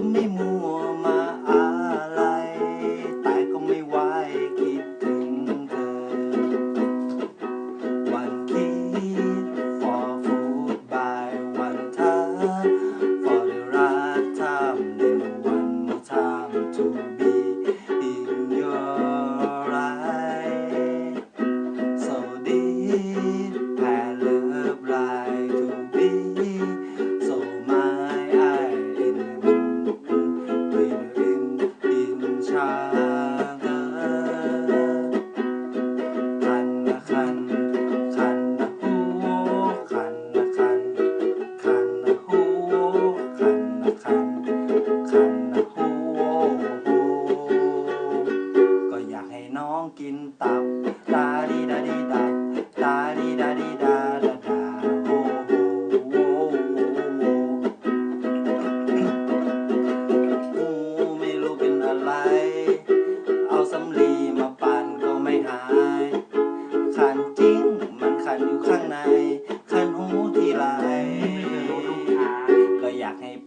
também.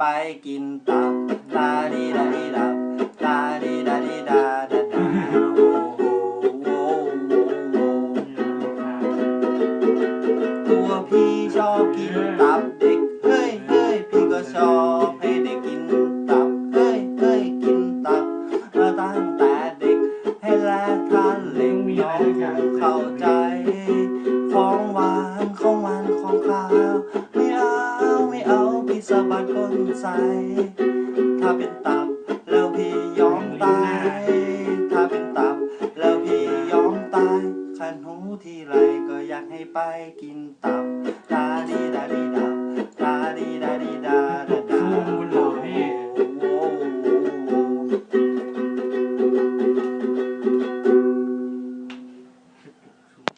ไปกินตับตาดีลาดีลา ของหวานของหวานของขาว ไม่เอาไม่เอาพี่สะบัดคนใส ถ้าเป็นตับแล้วพี่ยอมตาย ถ้าเป็นตับแล้วพี่ยอมตายขันหูทีไรก็อยากให้ไปกินตับ ตาดีดาดีดับตาดี